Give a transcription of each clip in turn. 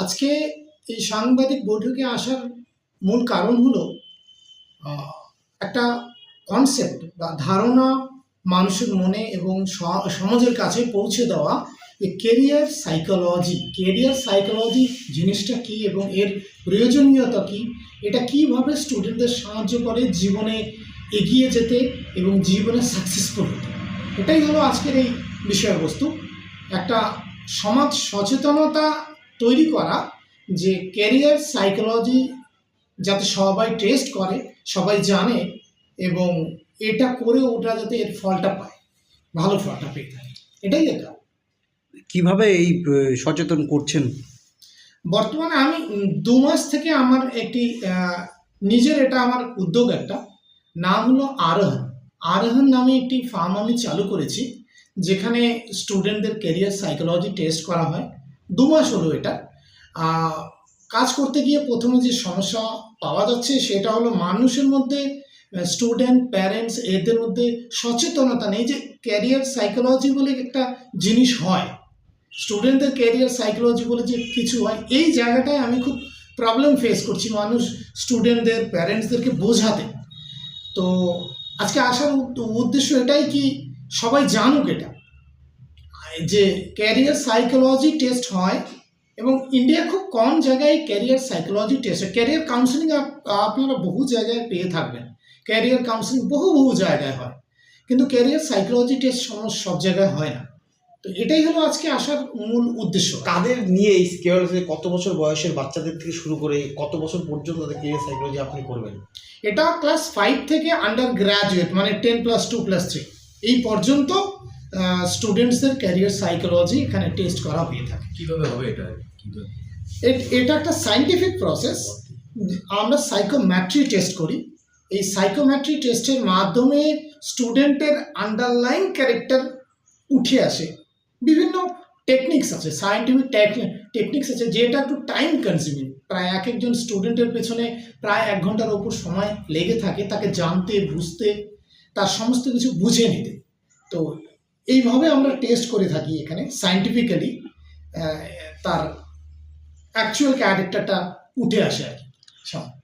আজকে এই সাংবাদিক বৈঠকে আসার মূল কারণ হলো একটা কনসেপ্ট বা ধারণা মানুষের মনে এবং সমাজের কাছে পৌঁছে দেওয়া যে কেরিয়ার সাইকোলজি কেরিয়ার সাইকোলজি জিনিসটা কি এবং এর প্রয়োজনীয়তা কি, এটা কীভাবে স্টুডেন্টদের সাহায্য করে জীবনে এগিয়ে যেতে এবং জীবনে সাকসেসফুল হতে। এটাই হলো আজকের এই বিষয়বস্তু। একটা সমাজ সচেতনতা তৈরি করা যে ক্যারিয়ার সাইকোলজি যাতে সবাই টেস্ট করে সবাই জানে এবং এটা করে ওটা যাতে এর ফলটা পায় ভালো ফলটা পেয়ে থাকে। এটাই এটা কীভাবে এই সচেতন করছেন? বর্তমানে আমি দু মাস থেকে আমার একটি নিজের এটা আমার উদ্যোগ একটা। নাম হলো আরোহণ। আরোহণ নামে একটি ফার্ম আমি চালু করেছি যেখানে স্টুডেন্টদের ক্যারিয়ার সাইকোলজি টেস্ট করা হয়। দু মাস হলো এটা। কাজ করতে গিয়ে প্রথমে যে সমস্যা পাওয়া যাচ্ছে সেটা হলো মানুষের মধ্যে স্টুডেন্ট প্যারেন্টস এদের মধ্যে সচেতনতা নেই যে ক্যারিয়ার সাইকোলজি বলে একটা জিনিস হয়। স্টুডেন্টদের ক্যারিয়ার সাইকোলজি বলে যে কিছু হয়, এই জায়গাটায় আমি খুব প্রবলেম ফেস করছি মানুষ স্টুডেন্টদের প্যারেন্টসদেরকে বোঝাতে। তো আজকে আসার উদ্দেশ্য এটাই কি সবাই জানুক এটা। যে ক্যারিয়ার সাইকোলজি টেস্ট হয় এবং ইন্ডিয়া খুব কম জায়গায় ক্যারিয়ার সাইকোলজি টেস্ট হয়। ক্যারিয়ার কাউন্সিলিং আপনারা বহু জায়গায় পেয়ে থাকবেন। ক্যারিয়ার কাউন্সিলিং বহু বহু জায়গায় হয়। কিন্তু ক্যারিয়ার সাইকোলজি টেস্ট সমস্ত সব জায়গায় হয় না। তো এটাই হলো আজকে আসার মূল উদ্দেশ্য। তাদের নিয়ে এই স্কেয়ার কত বছর বয়সের বাচ্চাদের থেকে শুরু করে কত বছর পর্যন্ত তাদের কেরিয়ার সাইকোলজি আপনি করবেন? এটা ক্লাস ফাইভ থেকে আন্ডার গ্র্যাজুয়েট মানে ten plus two plus three এই পর্যন্ত স্টুডেন্টসদের ক্যারিয়ার সাইকোলজি এখানে টেস্ট করা হয়ে থাকে। কীভাবে হবে এটা? এটা একটা সাইন্টিফিক প্রসেস আমরা সাইকোম্যাট্রি টেস্ট করি। এই সাইকোম্যাট্রি টেস্টের মাধ্যমে স্টুডেন্টের আন্ডারলাইন ক্যারেক্টার উঠে আসে। বিভিন্ন টেকনিক্স আছে। সায়েন্টিফিক টেকনিক্স আছে যেটা একটু টাইম কনজিউমিং প্রায় এক একজন স্টুডেন্টের পেছনে প্রায় এক ঘণ্টার ওপর সময় লেগে থাকে। তাকে জানতে বুঝতে তার সমস্ত কিছু বুঝে নিতে। তো এইভাবে আমরা টেস্ট করে থাকি এখানে সায়েন্টিফিক্যালি তার অ্যাকচুয়াল ক্যারেক্টারটা উঠে আসে আর কি।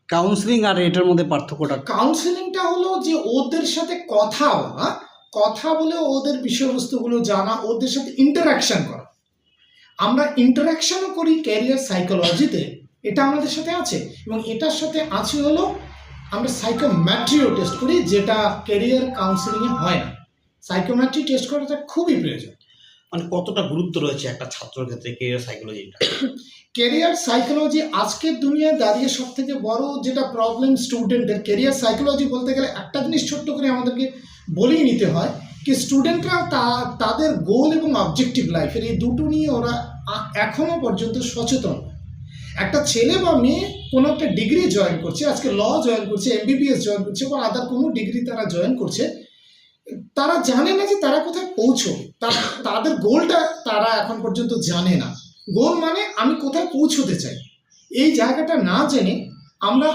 কাউন্সিলিং আর এটার মধ্যে পার্থক্যটা? কাউন্সেলিংটা হলো যে ওদের সাথে কথা বলা কথা বলে ওদের বিষয়বস্তুগুলো জানা ওদের সাথে ইন্টারাকশন করা। আমরা ইন্টারাকশনও করি ক্যারিয়ার সাইকোলজিতে এটা আমাদের সাথে আছে। এবং এটার সাথে আছে হলো আমরা সাইকোম্যাট্রিও টেস্ট করি যেটা ক্যারিয়ার কাউন্সেলিংয়ে হয় না। সাইকোম্যাট্রি টেস্ট করাটা খুবই প্রয়োজন মানে কতটা গুরুত্ব রয়েছে একটা ছাত্রের ক্ষেত্রে কেরিয়ার সাইকোলজিটা কেরিয়ার সাইকোলজি আজকের দুনিয়ায় দাঁড়িয়ে সব থেকে বড় যেটা প্রবলেম স্টুডেন্টদের কেরিয়ার সাইকোলজি বলতে গেলে একটা জিনিস ছোট্ট করে আমাদেরকে বলেই নিতে হয় কি স্টুডেন্টরা তা, তাদের গোল এবং অবজেক্টিভ লাইফের এই দুটো নিয়ে ওরা এখনও পর্যন্ত সচেতন। একটা ছেলে বা মেয়ে কোনো একটা ডিগ্রি জয়েন করছে, আজকে ল জয়েন করছে এমবিবিএস জয়েন করছে, বা আদার কোনো ডিগ্রি তারা জয়েন করছে তারা জানে না যে তারা কোথায় পৌঁছবে। তাদের গোলটা তারা এখন পর্যন্ত জানে না। গোল মানে আমি কোথায় পৌঁছতে চাই। এই জায়গাটা না জেনে আমরা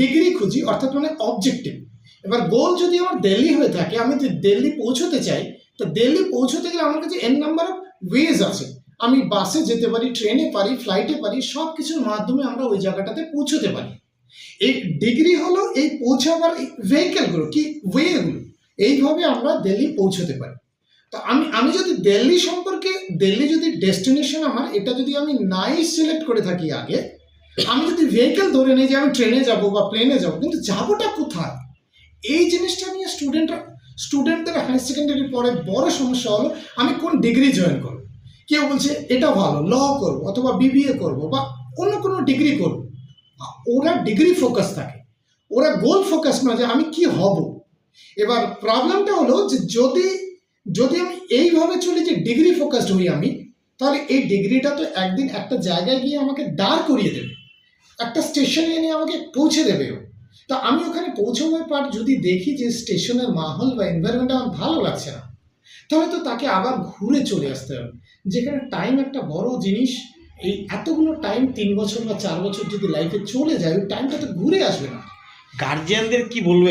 ডিগ্রি খুঁজি, অর্থাৎ মানে অবজেক্টিভ এবার গোল যদি আমার দিল্লি হয়ে থাকে, আমি যদি দিল্লি পৌঁছতে চাই, তো দিল্লি পৌঁছতে গেলে আমার কাছে এন নাম্বার অফ ওয়েজ আছে। আমি বাসে যেতে পারি, ট্রেনে পারি ফ্লাইটে পারি সব কিছুর মাধ্যমে আমরা ওই জায়গাটাতে পৌঁছতে পারি। এই ডিগ্রি হলো এই পৌঁছাবার ভেহিকেলগুলো কি ওয়েগুলো এইভাবে আমরা দিল্লি পৌঁছতে পারি। তো আমি আমি যদি দিল্লি সম্পর্কে, দিল্লি যদি ডেস্টিনেশন আমার, এটা যদি আমি নাই সিলেক্ট করে থাকি আগে, আমি যদি ভেহিকেল ধরে নিই যে আমি ট্রেনে যাব বা প্লেনে যাব, কিন্তু যাবোটা কোথায়? এই জিনিসটা নিয়ে স্টুডেন্টরা স্টুডেন্টদের হায়ার সেকেন্ডারি পরে বড় সমস্যা হলো, আমি কোন ডিগ্রি জয়েন করব? কেউ বলছে, এটা ভালো ল করব, অথবা বিবিএ করব, বা অন্য কোনো ডিগ্রি করব। ওরা ডিগ্রি ফোকাস থাকে। ওরা গোল ফোকাস নয় যে আমি কি হব? এবার প্রবলেমটা হলো যে যদি যদি আমি এইভাবে চলি যে ডিগ্রি ফোকাসড হই আমি, তাহলে এই ডিগ্রিটা তো একদিন একটা জায়গায় গিয়ে আমাকে দাঁড় করিয়ে দেবে। একটা স্টেশনে এনে আমাকে পৌঁছে দেবে তা আমি ওখানে পৌঁছানোর পর যদি দেখি যে স্টেশনের মাহল বা এনভায়রনমেন্ট আমার ভালো লাগছে না, তাহলে তো তাকে আবার ঘুরে চলে আসতে হবে। যেখানে টাইম একটা বড় জিনিস, এই এতগুলো টাইম তিন বছর বা চার বছর যদি লাইফে চলে যায়, ওই টাইমটা তো ঘুরে আসবে না। গার্জিয়ানদের কি বলবে?